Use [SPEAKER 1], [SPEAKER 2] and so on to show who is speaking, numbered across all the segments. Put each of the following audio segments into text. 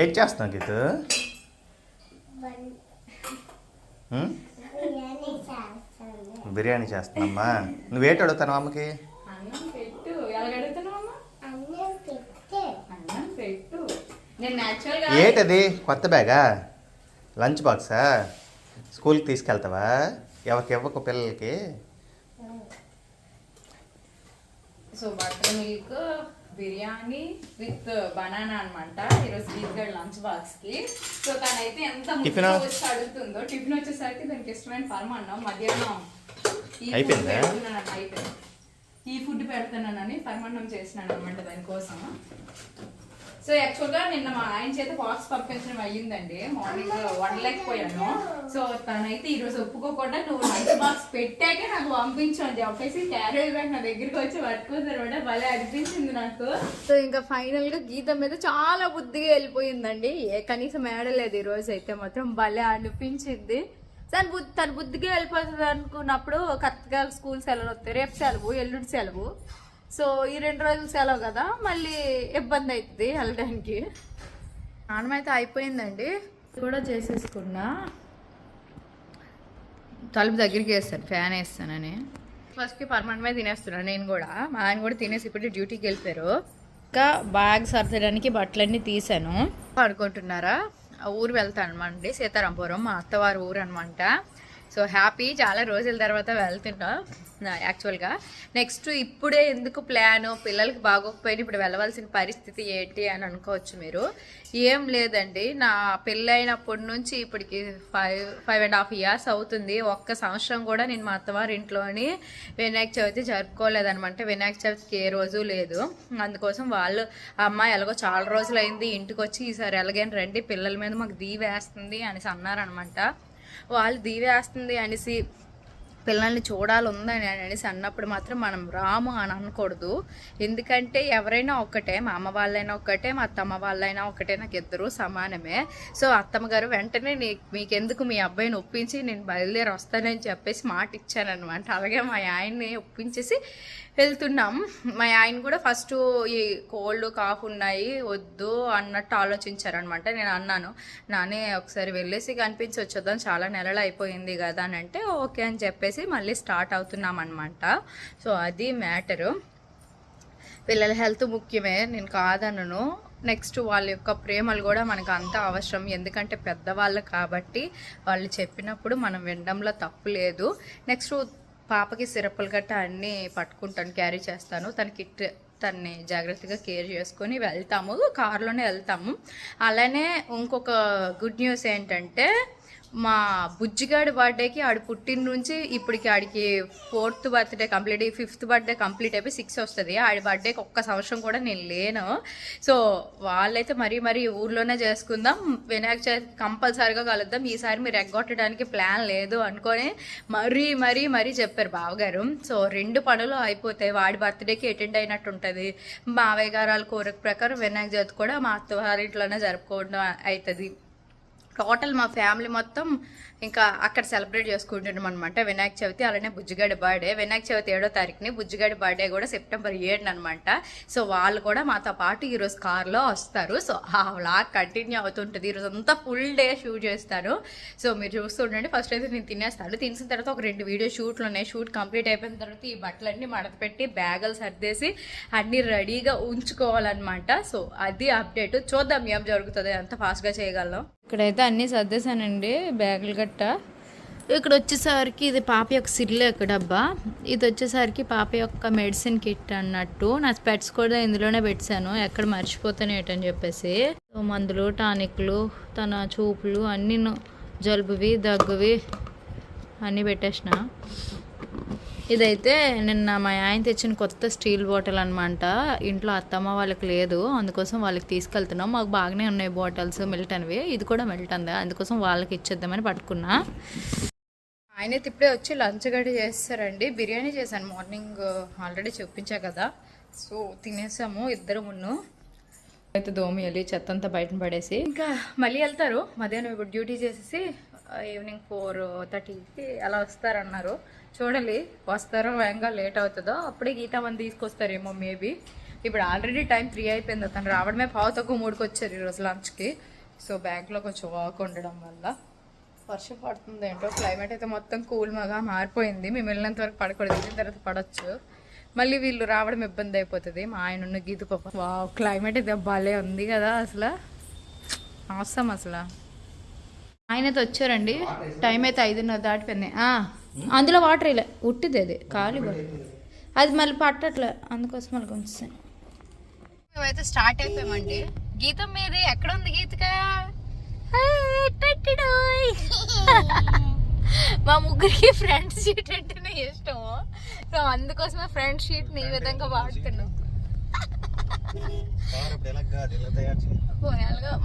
[SPEAKER 1] ఏం చేస్తున్నావు గీత?
[SPEAKER 2] బిర్యానీ చేస్తాను.
[SPEAKER 1] బిర్యానీ చేస్తున్నామ్మా నువ్వేటి అడుగుతాను అమ్మకి? ఏటది? కొత్త బ్యాగా? లంచ్ బాక్సా? స్కూల్కి తీసుకెళ్తావా? ఎవరికి ఇవ్వకు పిల్లలకి?
[SPEAKER 3] So butter milk biryani with banana అనమాట ఈరోజు గీతగడ్ లంచ్ బాక్స్కి సో తనైతే ఎంత
[SPEAKER 1] టిఫిన్?
[SPEAKER 3] వచ్చి అడుగుతుందో టిఫిన్ వచ్చేసరికి దానికి ఇష్టమైన పరమాన్నం మధ్యాహ్నం. ఈ? పెడుతున్నాను, అయిపోయింది? ఈ ఫుడ్ పెడుతున్నానని పరమాన్నం చేసినాను అనమాట దానికోసం. సో యాక్చువల్గా నిన్న మా ఆయన చేత బాక్స్ పంపించడం అయ్యిందండి. మార్నింగ్ వండలేకపోయాను. సో తనైతే ఈ రోజు ఒప్పుకోకుండా నువ్వు మంచి బాక్స్ పెట్టాకే నాకు పంపించు అని చెప్పేసి క్యారేజ్ బ్యాగ్ నా దగ్గరికి వచ్చి పట్టుకుందనమాట భలే అనిపించింది నాకు. సో ఇంకా ఫైనల్గా గీత మీద చాలా బుద్ధిగా వెళ్ళిపోయిందండి. ఏ కనీసం ఏడలేదు ఈ రోజు అయితే మాత్రం భలే అనిపించింది. తన బుద్ధి తన బుద్ధిగా వెళ్ళిపోతుంది అనుకున్నప్పుడు కరెక్ట్గా స్కూల్ సెలవులు వస్తాయి రేపు సెలవు ఎల్లుండి సెలవు. సో ఈ రెండు రోజులు సెలవు కదా మళ్ళీ ఇబ్బంది అవుతుంది వెళ్ళడానికి. స్నానం అయితే అయిపోయిందండి కూడా చేసేసుకున్నా. తలుపు దగ్గరికి వేస్తాను ఫ్యాన్ వేస్తానని. ఫస్ట్కి పర్మనెంట్గా తినేస్తున్నాను నేను కూడా. మా ఆయన కూడా తినేసి ఇప్పుడు డ్యూటీకి వెళ్ళిపోయారు. ఇంకా బ్యాగ్ సర్దడానికి బట్టలన్నీ తీసాను అనుకుంటున్నారా ఆ ఊరు వెళ్తాను అనమాట సీతారాంపురం. మా అత్తవారి ఊరు అనమాట సో హ్యాపీ చాలా రోజుల తర్వాత వెళ్తున్నా యాక్చువల్గా. నెక్స్ట్ ఇప్పుడే ఎందుకు ప్లాన్? పిల్లలకి బాగోకపోయినా ఇప్పుడు వెళ్ళవలసిన పరిస్థితి ఏంటి అని అనుకోవచ్చు మీరు. ఏం లేదండి. నా పెళ్ళైనప్పటి నుంచి ఇప్పటికి five five and half years అవుతుంది. ఒక్క సంవత్సరం కూడా నేను మా అత్తవారి ఇంట్లోని వినాయక చవితి జరుపుకోలేదనమాట. వినాయక చవితికి ఏ రోజు లేదు. అందుకోసం వాళ్ళు అమ్మ ఎలాగో చాలా రోజులైంది ఇంటికి వచ్చి ఈసారి ఎలాగైనా రండి పిల్లల మీద మాకు దీ వేస్తుంది అనేసి అన్నారనమాట. వాళ్ళు దీవేస్తుంది అనేసి పిల్లల్ని చూడాలి ఉందని అనేసి అన్నప్పుడు మాత్రం మనం రాము అని అనకూడదు. ఎందుకంటే ఎవరైనా ఒక్కటే మా అమ్మ వాళ్ళైనా ఒక్కటే మా అత్తమ్మ వాళ్ళైనా ఒకటే నాకు ఇద్దరు సమానమే. సో అత్తమ్మ గారు వెంటనే నీ మీకెందుకు మీ అబ్బాయిని ఒప్పించి నేను బయలుదేరి వస్తానని చెప్పేసి మాట ఇచ్చానమాట అలాగే మా ఆయన్ని ఒప్పించేసి వెళ్తున్నాం. మా ఆయన కూడా ఫస్ట్ ఈ కోల్డ్ కాఫ్ ఉన్నాయి వద్దు అన్నట్టు ఆలోచించారనమాట. నేను అన్నాను నానే ఒకసారి వెళ్ళేసి కనిపించి వచ్చేద్దాం చాలా నెలలు అయిపోయింది కదా అని అంటే ఓకే అని చెప్పేసి మళ్ళీ స్టార్ట్ అవుతున్నాం అనమాట సో అది మ్యాటరు. పిల్లల హెల్త్ ముఖ్యమే నేను కాదనను. నెక్స్ట్ వాళ్ళ యొక్క ప్రేమలు కూడా మనకు అంత అవసరం. ఎందుకంటే పెద్దవాళ్ళు కాబట్టి వాళ్ళు చెప్పినప్పుడు మనం వినడంలో తప్పు లేదు. నెక్స్ట్ పాపకి సిరప్పులు గట్ట అన్నీ పట్టుకుంటాను క్యారీ చేస్తాను. తన కిట్ తన్ని జాగ్రత్తగా కేర్ చేసుకొని వెళ్తాము. కారులోనే వెళ్తాము. అలానే ఇంకొక గుడ్ న్యూస్ ఏంటంటే మా బుజ్జిగాడి బర్త్డేకి ఆడు పుట్టిన నుంచి ఇప్పటికి ఆడికి fourth birthday complete fifth birthday complete అయిపోయి సిక్స్ వస్తుంది. ఆడి బర్త్డేకి ఒక్క సంవత్సరం కూడా నేను లేను. సో వాళ్ళైతే మరీ మరీ ఊర్లోనే చేసుకుందాం. వినాయక చవితి కంపల్సరీగా కలుద్దాం. ఈసారి మీరు ఎగ్గొట్టడానికి ప్లాన్ లేదు అనుకొని మరీ మరీ మరీ చెప్పారు బావగారు. సో రెండు పనులు అయిపోతాయి వాడి బర్త్డేకి అటెండ్ అయినట్టు ఉంటుంది. మావయ్య గారు వాళ్ళ కోరిక ప్రకారం వినాయక చవితి కూడా మా అత్తవారింట్లోనే జరుపుకోవడం అవుతుంది టోటల్ మా ఫ్యామిలీ మొత్తం ఇంకా అక్కడ సెలబ్రేట్ చేసుకుంటున్నాం అనమాట వినాయక చవితి అలానే బుజ్జిగాడి బర్త్డే. వినాయక చవితి ఏడో తారీఖుని బుజ్జిగాడి బర్త్డే కూడా సెప్టెంబర్ ఏడున అనమాట సో వాళ్ళు కూడా మాతో పాటు ఈరోజు కార్లో వస్తారు. సో ఆ వ్లాగ్ కంటిన్యూ అవుతుంటుంది. ఈరోజు అంతా ఫుల్ డే షూట్ చేస్తాను సో మీరు చూస్తుండండి ఫస్ట్ అయితే నేను తినేస్తాను. తినేసిన తర్వాత ఒక రెండు వీడియో షూట్లు ఉన్నాయి. షూట్ కంప్లీట్ అయిపోయిన తర్వాత ఈ బట్టలన్నీ మడత పెట్టి బ్యాగులు సర్దేసి అన్నీ రెడీగా ఉంచుకోవాలన్నమాట. సో అది అప్డేట్ చూద్దాం. ఏం జరుగుతుంది అంత ఫాస్ట్గా చేయగలం? ఇక్కడైతే అన్నీ సర్దేశానండి బ్యాగులు గట్ట. ఇక్కడ వచ్చేసరికి ఇది పాప యొక్క సిల్లు డబ్బా. ఇది వచ్చేసరికి పాప యొక్క మెడిసిన్ కిట్ అన్నట్టు. నా స్పెట్స్ కూడా ఇందులోనే పెట్టాను. ఎక్కడ మర్చిపోతాను ఏంటని చెప్పేసి మందులు టానిక్లు తన చూపులు అన్నీ జలుబువి దగ్గువి అన్నీ పెట్టేసిన. ఇదైతే నిన్న మా ఆయన తెచ్చిన కొత్త స్టీల్ బాటిల్ అనమాట ఇంట్లో అత్తమ్మ వాళ్ళకి లేదు. అందుకోసం వాళ్ళకి తీసుకెళ్తున్నాం. మాకు బాగానే ఉన్నాయి బాటిల్స్ మిల్టన్వి ఇది కూడా మిల్టన్దే అందుకోసం వాళ్ళకి ఇచ్చేద్దామని పట్టుకున్నా. ఆయన అయితే ఇప్పుడే వచ్చి లంచ్ గడి చేస్తారండి. బిర్యానీ చేశాను. మార్నింగ్ ఆల్రెడీ చూపించా కదా. సో తినేసాము ఇద్దరు మున్ను అయితే దోమియాలి చెత్త అంతా బయట పడేసి. ఇంకా మళ్ళీ వెళ్తారు. మధ్యాహ్నం ఇప్పుడు డ్యూటీ చేసేసి ఈవినింగ్ ఫోర్ థర్టీకి అలా వస్తారన్నారు. చూడాలి వస్తారో వేగంగా లేట్ అవుతుందో అప్పుడే గీతా మంది తీసుకొస్తారేమో మేబీ ఇప్పుడు ఆల్రెడీ టైం త్రీ అయిపోయింది. తను రావడమే పావు తక్కువ మూడుకు వచ్చారు ఈరోజు లంచ్కి సో బ్యాంక్లో కొంచెం వాక్ ఉండడం వల్ల వర్షం పడుతుంది ఏంటో క్లైమేట్ అయితే మొత్తం కూల్ మగా మారిపోయింది. మేము వెళ్ళినంత వరకు పడకూడదు. వెళ్ళిన తర్వాత పడవచ్చు మళ్ళీ వీళ్ళు రావడం ఇబ్బంది అయిపోతుంది. మా ఆయన ఉన్న గీత పాప. క్లైమేట్ అయితే భలే ఉంది కదా అసలు. అవసరం అసలు. ఆయనతో వచ్చారండి. టైం అయితే ఐదున్నర దాటిపోయింది. ఆ, అందులో వాటర్ ఇలా. ఉట్టిది అది. ఖాళీ బా- అది మళ్ళీ పట్టట్లే. అందుకోసం మళ్ళీ కొంచెం మేమైతే స్టార్ట్ అయిపోయామండి. గీతం మీది ఎక్కడ ఉంది గీతక మా ముగ్గురికి ఫ్రంట్ సీట్ అంటేనే ఇష్టం సో అందుకోసమే ఫ్రంట్ షీట్ని ఈ విధంగా వాడుతున్నాం.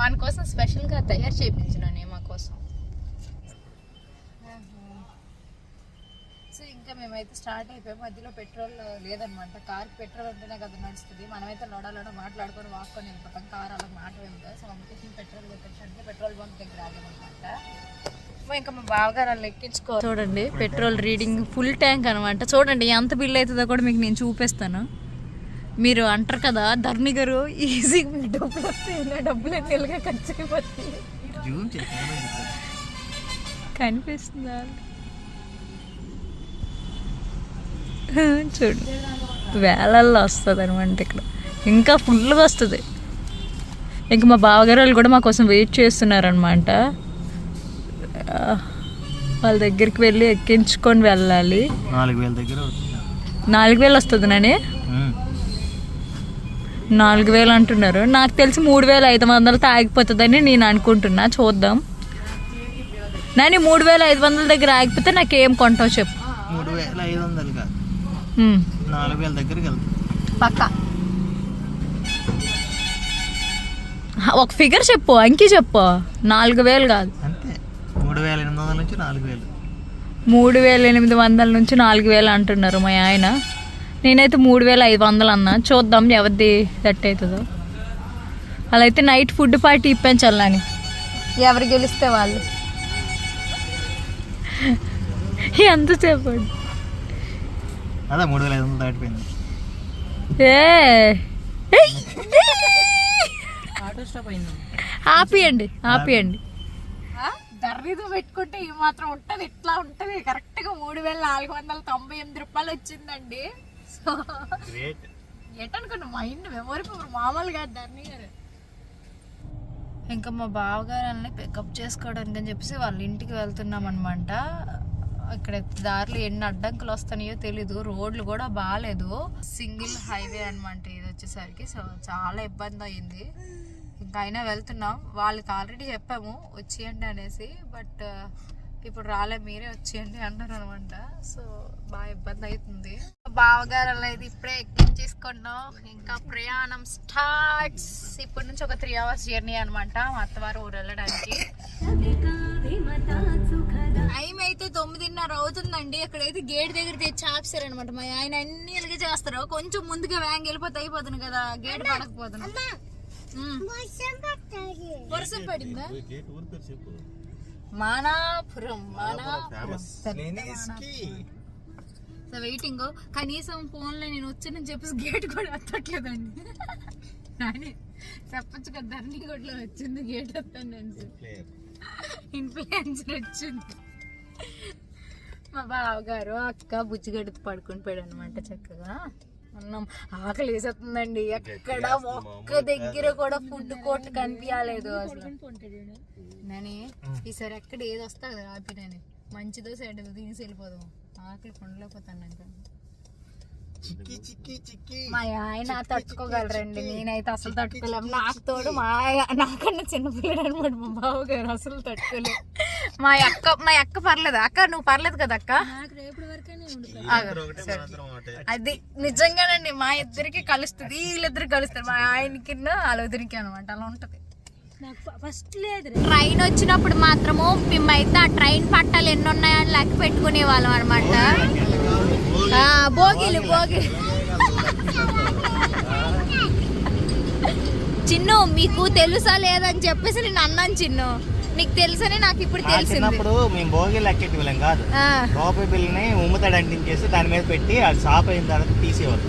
[SPEAKER 3] మన కోసం స్పెషల్గా తయారు చేయించిన మా కోసం. సో ఇంకా మేమైతే స్టార్ట్ అయిపోయాం. మధ్యలో పెట్రోల్ లేదనమాట. కార్ పెట్రోల్ ఉంటేనే కదా నడుస్తుంది. మనమైతే లోడ లోడ మాట్లాడుకొని వాక్కొని వెళ్ళిపోతాం. కార్ అలా మాట వెళ్తా సో అందుకోసం పెట్రోల్ కొట్టించడానికి పెట్రోల్ బంక్ దగ్గర ఆగామన్నమాట. ఇంకా మా బావగారు అలా ఎక్కించుకో చూడండి పెట్రోల్ రీడింగ్ ఫుల్ ట్యాంక్ అనమాట చూడండి ఎంత బిల్ అవుతుందో కూడా మీకు నేను చూపిస్తాను. మీరు అంటారు కదా ధర్ని గారు ఈజీగా డబ్బులు వస్తాయి నా డబ్బులు నెలగా ఖర్చు అయిపోతాయి కనిపిస్తుందా? చూడు. వేలల్లో వస్తుంది అనమాట ఇక్కడ. ఇంకా ఫుల్గా వస్తుంది. ఇంకా మా బావగారు వాళ్ళు కూడా మా కోసం వెయిట్ చేస్తున్నారనమాట వాళ్ళ దగ్గరికి వెళ్ళి ఎక్కించుకొని వెళ్ళాలి.
[SPEAKER 1] నాలుగు వేల దగ్గర
[SPEAKER 3] నాలుగు వేలు వస్తుంది నాని? నాలుగు వేలు అంటున్నారు. నాకు తెలిసి మూడు వేల ఐదు వందలతో ఆగిపోతుందని నేను అనుకుంటున్నా. చూద్దాం. నాని మూడు వేల ఐదు వందల దగ్గర ఆగిపోతే నాకు ఏం కొంటావు చెప్పు.
[SPEAKER 1] మూడు వేల ఐదు వందలు కాదు. నాలుగు వేల దగ్గరికి వెళ్తుంది
[SPEAKER 3] పక్కా. ఒక ఫిగర్ చెప్పు అంకి చెప్పు. నాలుగు వేలు కాదు.
[SPEAKER 1] అంతే. మూడు వేల ఎనిమిది వందల నుంచి నాలుగు వేలు.
[SPEAKER 3] మూడు వేల ఎనిమిది వందల నుంచి నాలుగు వేలు అంటున్నారు మా ఆయన. నేనైతే మూడు వేల ఐదు వందలు అన్నా చూద్దాం ఎవరిది సెట్ అవుతుందో. అలా అయితే నైట్ ఫుడ్ పార్టీ ఇప్పించాలని ఎవరు గెలిస్తే వాళ్ళు? ఎంతసేపు అండి?
[SPEAKER 1] అదే మూడు వేల ఐదు వందలు దాటిపోయింది
[SPEAKER 3] ఏ! ఆపియండి ఆపియండి. దర్రీదు పెట్టుకుంటే ఈ మాత్రం ఉంటది ఇట్లా ఉంటది. కరెక్ట్గా మూడు వేల నాలుగు వందల తొంభై ఎనిమిది రూపాయలు వచ్చిందండి. సో మైండ్ మామూలు కాదు గారు. ఇంకా మా బావగారిని పికప్ చేసుకోవడానికి అని చెప్పేసి వాళ్ళ ఇంటికి వెళ్తున్నాం అనమాట ఇక్కడ దారిలో ఎన్ని అడ్డంకులు వస్తున్నాయో తెలీదు రోడ్లు కూడా బాగాలేదు సింగిల్ హైవే అనమాట ఇది వచ్చేసరికి. సో చాలా ఇబ్బంది అయింది ఇంకా అయినా వెళ్తున్నాం. వాళ్ళకి ఆల్రెడీ చెప్పాము వచ్చేయండి అనేసి. బట్ ఇప్పుడు రాలే మీరే వచ్చేయండి అన్నారు అనమాట. సో బాగా ఇబ్బంది అవుతుంది. బావగారు అయితే ఇప్పుడే ఎక్కించేసుకున్నాం. ఇంకా ప్రయాణం స్టార్ట్స్ ఇప్పటి నుంచి ఒక త్రీ అవర్స్ జర్నీ అనమాట మా అత్తవారు ఊరు వెళ్ళడానికి. టైం అయితే తొమ్మిదిన్నర అవుతుందండి. అక్కడైతే గేట్ దగ్గర తెచ్చి ఆపిస్తారనమాట మా ఆయన అన్ని ఇలాగే చేస్తారు. కొంచెం ముందుగా వ్యాంగ్ వెళ్ళిపోతే అయిపోతుంది కదా గేట్ పడకపోతుంది
[SPEAKER 2] వర్షం
[SPEAKER 3] పడిందా? మానాపురం మానాపురం సో వెయిటింగ్ కనీసం ఫోన్లో నేను వచ్చానని చెప్పేసి గేట్ కూడా ఎత్తట్లేదండి. చెప్పచ్చు కదా ధర్ని కూడా వచ్చింది గేట్ ఎత్తాను ఇన్ఫ్లుయెన్సర్ వచ్చింది. మా బావగారు అక్క బుజ్జిగడ్డతో పడుకొని పోయాడు అనమాట చక్కగా. అన్నం ఆకలి వేసేస్తుందండి ఎక్కడ ఒక్క దగ్గర కూడా ఫుడ్ కోర్ట్ కనిపించలేదు అసలు. నని ఈసారి ఎక్కడ ఏది వస్తా కదా ఆపినని. మంచిదో సెడ్డదో తినేసి వెళ్ళిపోదాం. ఆకలి పండలేకపోతాను ఇంకా
[SPEAKER 1] చిక్కి చిక్కి చిక్కి.
[SPEAKER 3] మా ఆయన తట్టుకోగలరండి. నేనైతే అసలు తట్టుకోలేము నాకు తోడు మా ఆయ- నాకన్నా చిన్నపిల్లడు అనమాట మా బావగారు అసలు తట్టుకోలేము మా అక్క మా అక్క పర్లేదు. అక్క నువ్వు పర్లేదు కదా అక్క. అది నిజంగానండి మా ఇద్దరికి కలుస్తుంది వీళ్ళిద్దరు కలుస్తారు. మా ఆయనకి వాళ్ళిద్దరికి అనమాట అలా ఉంటది.
[SPEAKER 2] ఫస్ట్ లేదు
[SPEAKER 3] ట్రైన్ వచ్చినప్పుడు మాత్రము మేమైతే ఆ ట్రైన్ పట్టాలు ఎన్ని ఉన్నాయని లెక్క పెట్టుకునే వాళ్ళం అనమాట భోగిలు. భోగిలు చిన్ను మీకు తెలుసా లేదని చెప్పేసి నేను అన్నాను చిన్ను. నీకు తెలుసని నాకు ఇప్పుడు తెలిసింది.
[SPEAKER 1] చిన్నప్పుడు మేము భోగి లెక్కెట్టి వెళ్ళాం కాదు.
[SPEAKER 3] ఆ,
[SPEAKER 1] లోపల బిల్లని ఉమ్మతాడు అంటించేసి దాని మీద పెట్టి అది సాప్ అయిన తర్వాత తీసేవాళ్ళు.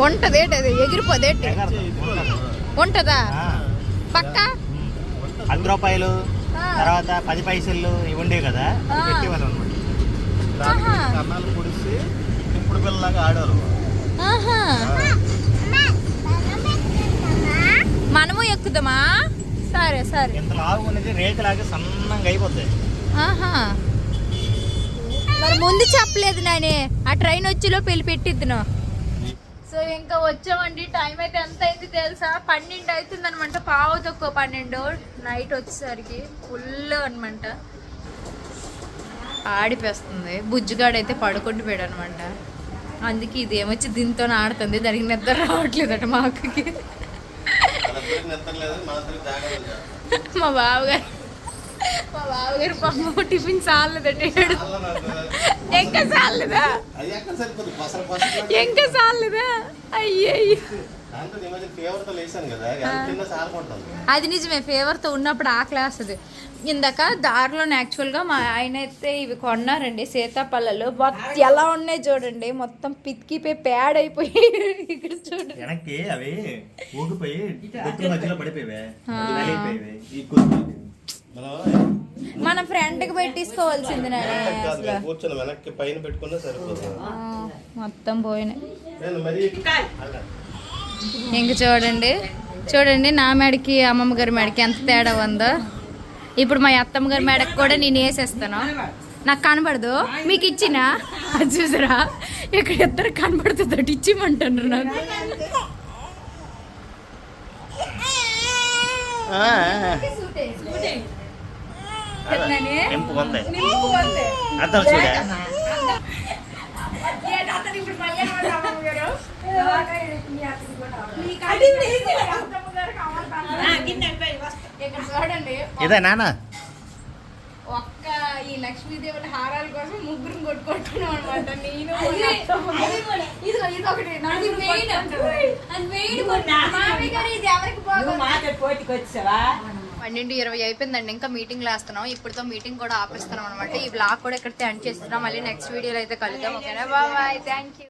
[SPEAKER 3] ఉంటది ఏంటది ఎగిరిపోదేంటి? ఉంటదా పక్క?
[SPEAKER 1] పది రూపాయలు. తర్వాత పది పైసలు ఇవి ఉండేవి కదా. పెట్టేవాళ్ళు అనమాట. కన్నాలు పొడిసి ఇప్పుడు పిల్లలాగా ఆడారు
[SPEAKER 3] ఆహా. మనము ఎక్కుదామా? సరే సరే.
[SPEAKER 1] ఇంత లావు రేకులాగా సన్నంగా అయిపోతాయి
[SPEAKER 3] ఆహా. మరి ముందు చెప్పలేదు నాని ఆ ట్రైన్ వచ్చేలో పెళ్ళి పెట్టిద్దును సో ఇంకా వచ్చామండి టైం అయితే ఎంత అయింది తెలుసా? పన్నెండు అవుతుంది అనమాట పావు తక్కువ పన్నెండు. నైట్ వచ్చేసరికి ఫుల్ అనమాట ఆడిపేస్తుంది. బుజ్జిగాడు అయితే పడుకుంటూ పోయాడు అనమాట అందుకే ఇది ఏమొచ్చి దీంతో ఆడుతుంది దానికి నిద్ర రావట్లేదట మా అక్కకి. మా బావగారు మా బావగారు పాపం టిఫిన్ చాలదట ఏడు ఇంకా చాలదా
[SPEAKER 1] అది ఎక్కడ సరిపోతుంది బసలు బసలు
[SPEAKER 3] ఇంకా చాలదా అయ్యయ్యో
[SPEAKER 1] దాంతో ఈ మధ్య ఫీవర్తో లేసాను కదా ఎంత తిన్నా సాలకుంటుంది
[SPEAKER 3] అది నిజమే ఫేవర్తో ఉన్నప్పుడు ఆ క్లాస్ అది. ఇందాక దారిలో యాక్చువల్గా మా ఆయన అయితే ఇవి కొన్నారండి సీతాఫలాలు మొత్తం ఎలా ఉన్నాయి చూడండి మొత్తం పితికిపోయి పేడ్ అయిపోయి ఇక్కడ చూడండి.
[SPEAKER 1] వెనక్కి అవి ఊగిపోయి మధ్యలో మనం
[SPEAKER 3] మన ఫ్రెండ్కి పెట్టించుకోవాల్సింది
[SPEAKER 1] కూర్చొని వెనక్కి పైన పెట్టుకున్నా సరిపోతుంది
[SPEAKER 3] మొత్తం పోయినాయి.
[SPEAKER 1] నేను మరి
[SPEAKER 3] ఇంక చూడండి చూడండి నా మెడకి అమ్మమ్మ గారి మెడకి ఎంత తేడా ఉందో. ఇప్పుడు మా అత్తమ్మ గారి మెడకి కూడా నేను వేసేస్తాను. నాకు కనబడదు. మీకు ఇచ్చినా? అది చూసారా? ఇక్కడ ఇద్దరు కనబడుతుంది అటు ఇచ్చిమంటారు నాకు.
[SPEAKER 1] అర్థం చూడే. ఇదే నాన్న
[SPEAKER 3] ఒక్క ఈ లక్ష్మీదేవుల హారాల కోసం ముగ్గురు కొట్టుకుంటున్నాం అనమాట నేను ఇది ఒకటి. నాది మెయిన్ పన్నెండు ఇరవై అయిపోయిందండి. ఇంకా మీటింగ్ లేస్తున్నాం ఇప్పుడుతో మీటింగ్ కూడా ఆపేస్తున్నాం అనమాట ఈ బ్లాగ్ కూడా ఇక్కడ ఎండ్ చేస్తున్నాం. మళ్ళీ నెక్స్ట్ వీడియోలో అయితే కలుద్దాం. ఓకేనా? బాబాయ్ థ్యాంక్ యూ